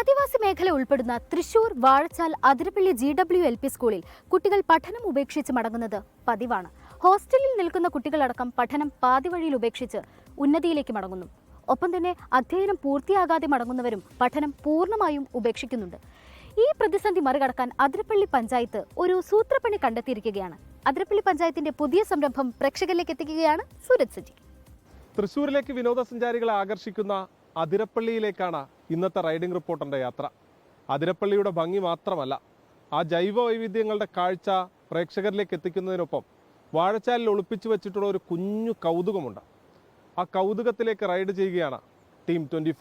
ആദിവാസി മേഖല ഉൾപ്പെടുന്ന Thrissur Vazhachal Athirappilly G W L P സ്കൂളിൽ കുട്ടികൾ പഠനം ഉപേക്ഷിച്ച് മടങ്ങുന്നത് പതിവാണ്. ഹോസ്റ്റലിൽ നിൽക്കുന്ന കുട്ടികളടക്കം പഠനം പാതിവഴിയിൽ ഉപേക്ഷിച്ച് ഉന്നതിയിലേക്ക് മടങ്ങുന്നു. ഒപ്പം തന്നെ അധ്യയനം പൂർത്തിയാകാതെ മടങ്ങുന്നവരും പഠനം പൂർണമായും ഉപേക്ഷിക്കുന്നുണ്ട്. ഈ പ്രതിസന്ധി മറികടക്കാൻ അതിരപ്പള്ളി പഞ്ചായത്ത് ഒരു സൂത്രപ്പണി കണ്ടെത്തിയിരിക്കുകയാണ്. അതിരപ്പള്ളി പഞ്ചായത്തിന്റെ പുതിയ സംരംഭം പ്രേക്ഷകരിലേക്ക് എത്തിക്കുകയാണ് സൂരജ് സജി. തൃശൂരിലേക്ക് വിനോദസഞ്ചാരികളെ ആകർഷിക്കുന്ന അതിരപ്പള്ളിയിലേക്കാണ് ഇന്നത്തെ റൈഡിംഗ് റിപ്പോർട്ടറിന്റെ യാത്ര. അതിരപ്പള്ളിയുടെ ഭംഗി മാത്രമല്ല ആ ജൈവ വൈവിധ്യങ്ങളുടെ കാഴ്ച പ്രേക്ഷകരിലേക്ക് എത്തിക്കുന്നതിനൊപ്പം വാഴച്ചാലിൽ ഒളിപ്പിച്ചു വെച്ചിട്ടുള്ള ഒരു കുഞ്ഞു കൗതുകമുണ്ട്. ആ കൗതുകത്തിലേക്ക് റൈഡ് ചെയ്യുകയാണ് ടീം ട്വന്റി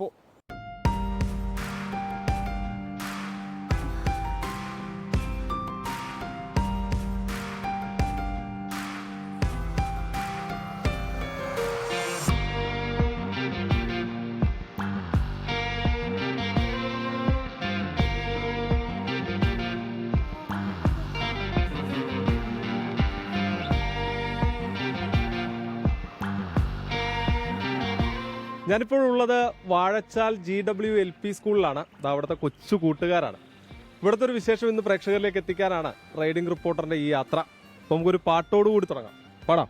ഉള്ളത് Vazhachal G W L P സ്കൂളിലാണ്. അവിടുത്തെ കൊച്ചു കൂട്ടുകാരാണ്. ഇവിടുത്തെ ഒരു വിശേഷം ഇന്ന് പ്രേക്ഷകരിലേക്ക് എത്തിക്കാനാണ് റൈഡിംഗ് റിപ്പോർട്ടറിന്റെ ഈ യാത്ര. അപ്പോൾ നമുക്കൊരു പാട്ടോട് കൂടി തുടങ്ങാം. പാടാം.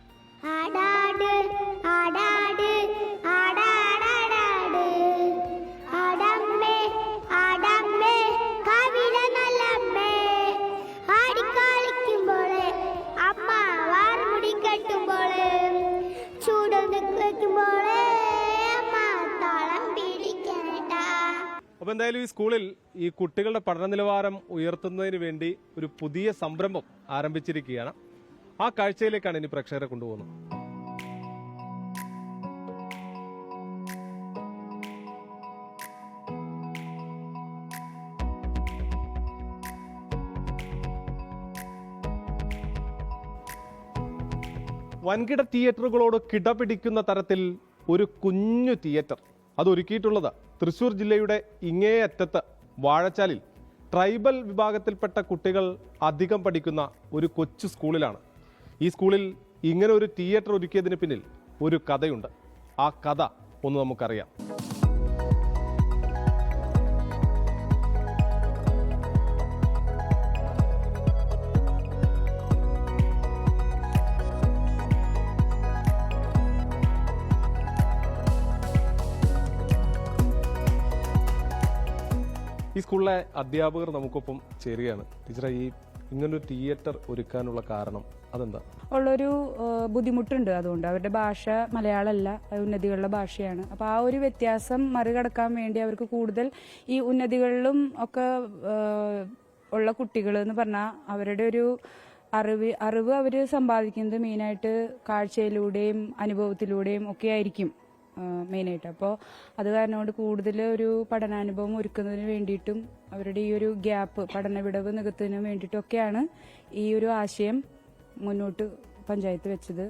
എന്തായാലും ഈ സ്കൂളിൽ ഈ കുട്ടികളുടെ പഠന നിലവാരം ഉയർത്തുന്നതിന് വേണ്ടി ഒരു പുതിയ സംരംഭം ആരംഭിച്ചിരിക്കുകയാണ്. ആ കാഴ്ചയിലേക്കാണ് ഇനി പ്രേക്ഷകരെ കൊണ്ടുപോകുന്നത്. വൻകിട തിയേറ്ററുകളോട് കിടപിടിക്കുന്ന തരത്തിൽ ഒരു കുഞ്ഞു തിയേറ്റർ. അത് തൃശ്ശൂർ ജില്ലയുടെ ഇങ്ങേയറ്റത്ത് വാഴച്ചാലിൽ ട്രൈബൽ വിഭാഗത്തിൽപ്പെട്ട കുട്ടികൾ അധികം പഠിക്കുന്ന ഒരു കൊച്ചു സ്കൂളിലാണ്. ഈ സ്കൂളിൽ ഇങ്ങനെ ഒരു തിയേറ്റർ ഒരുക്കിയതിന് പിന്നിൽ ഒരു കഥയുണ്ട്. ആ കഥ ഒന്ന് നമുക്കറിയാം. ഈ സ്കൂളിലെ അധ്യാപകർ നമുക്കൊപ്പം ചേരുകയാണ്. ടീച്ചറെ ഈ ഇങ്ങനൊരു തിയേറ്റർ ഒരുക്കാനുള്ള കാരണം അതെന്താ? ഉള്ളൊരു ബുദ്ധിമുട്ടുണ്ട്. അതുകൊണ്ട് അവരുടെ ഭാഷ മലയാളമല്ല ഉന്നതികളുടെ ഭാഷയാണ്. അപ്പോൾ ആ ഒരു വ്യത്യാസം മറികടക്കാൻ വേണ്ടി അവർക്ക് കൂടുതൽ ഈ ഉന്നതികളിലും ഒക്കെ ഉള്ള കുട്ടികൾ എന്ന് പറഞ്ഞാൽ അവരുടെ ഒരു അറിവ് അറിവ് അവർ സമ്പാദിക്കുന്നത് മെയിനായിട്ട് കാഴ്ചയിലൂടെയും അനുഭവത്തിലൂടെയും ഒക്കെ ആയിരിക്കും. മെയിനായിട്ട്. അപ്പോൾ അത് കാരണം കൊണ്ട് കൂടുതൽ ഒരു പഠനാനുഭവം ഒരുക്കുന്നതിന് വേണ്ടിയിട്ടും അവരുടെ ഈ ഒരു ഗ്യാപ്പ് പഠന വിടവ് നികത്തുന്നതിന് വേണ്ടിയിട്ടൊക്കെയാണ് ഈ ഒരു ആശയം മുന്നോട്ട് പഞ്ചായത്ത് വെച്ചത്.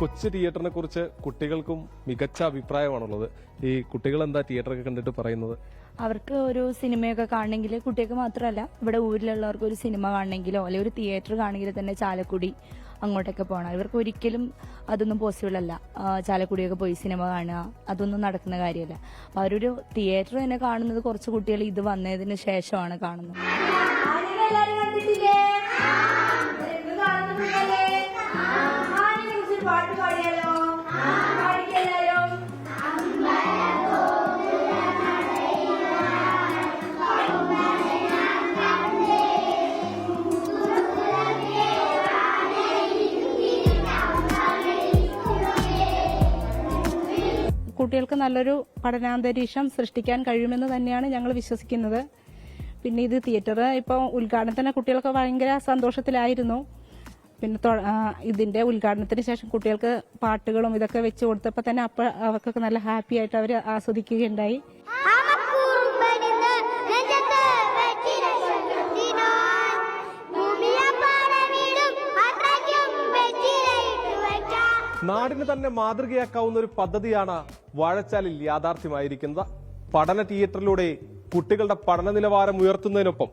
കൊച്ചു തിയേറ്ററിനെ കുറിച്ച് കുട്ടികൾക്കും മികച്ച അഭിപ്രായമാണുള്ളത്. ഈ കുട്ടികൾ എന്താ തിയേറ്ററൊക്കെ കണ്ടിട്ട് പറയുന്നത്? അവർക്ക് ഒരു സിനിമയൊക്കെ കാണണമെങ്കിൽ കുട്ടികൾക്ക് മാത്രമല്ല ഇവിടെ ഊരിലുള്ളവർക്ക് ഒരു സിനിമ കാണണമെങ്കിലോ അല്ലെങ്കിൽ ഒരു തിയേറ്റർ കാണണമെങ്കിൽ തന്നെ ചാലക്കുടി അങ്ങോട്ടൊക്കെ പോകണം. ഇവർക്ക് ഒരിക്കലും അതൊന്നും പോസിബിൾ അല്ല. ചാലക്കുടിയൊക്കെ പോയി സിനിമ കാണുക. അതൊന്നും നടക്കുന്ന കാര്യമല്ല. അപ്പോൾ അവരൊരു തിയേറ്റർ തന്നെ കാണുന്നത് കുറച്ച് കുട്ടികൾ ഇത് വന്നതിന് ശേഷമാണ് കാണുന്നത്. കുട്ടികൾക്ക് നല്ലൊരു പഠനാന്തരീക്ഷം സൃഷ്ടിക്കാൻ കഴിയുമെന്ന് തന്നെയാണ് ഞങ്ങൾ വിശ്വസിക്കുന്നത്. പിന്നെ ഇത് തിയേറ്റർ ഇപ്പോൾ ഉദ്ഘാടനത്തിന് കുട്ടികൾക്ക് ഭയങ്കര സന്തോഷത്തിലായിരുന്നു. പിന്നെ ഇതിന്റെ ഉദ്ഘാടനത്തിന് ശേഷം കുട്ടികൾക്ക് പാട്ടുകളും ഇതൊക്കെ വെച്ച് കൊടുത്തപ്പോൾ തന്നെ അപ്പോൾ അവർക്കൊക്കെ നല്ല ഹാപ്പി ആയിട്ട് അവർ ആസ്വദിക്കുകയുണ്ടായി. നാടിന് തന്നെ മാതൃകയാക്കാവുന്ന ഒരു പദ്ധതിയാണ് വാഴച്ചാലിൽ യാഥാർത്ഥ്യമായിരിക്കുന്നത്. പഠന തിയേറ്ററിലൂടെ കുട്ടികളുടെ പഠന നിലവാരം ഉയർത്തുന്നതിനൊപ്പം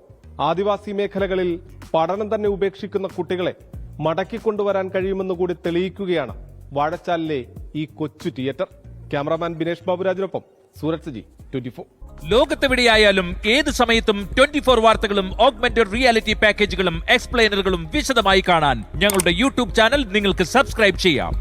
ആദിവാസി മേഖലകളിൽ പഠനം തന്നെ ഉപേക്ഷിക്കുന്ന കുട്ടികളെ മടക്കിക്കൊണ്ടുവരാൻ കഴിയുമെന്ന് കൂടി തെളിയിക്കുകയാണ് വാഴച്ചാലിലെ ഈ കൊച്ചു തിയേറ്റർ. ക്യാമറാമാൻ ബിനേഷ് ബാബുരാജിനൊപ്പം സൂരജ് സജി ട്വന്റി ഫോർ. ലോകത്തെവിടെയായാലും ഏത് സമയത്തും ട്വന്റി ഫോർ വാർത്തകളും ഓഗ്മെന്റഡ് റിയാലിറ്റി പാക്കേജുകളും എക്സ്പ്ലെയിനറുകളും വിശദമായി കാണാൻ ഞങ്ങളുടെ യൂട്യൂബ് ചാനൽ നിങ്ങൾക്ക് സബ്സ്ക്രൈബ് ചെയ്യാം.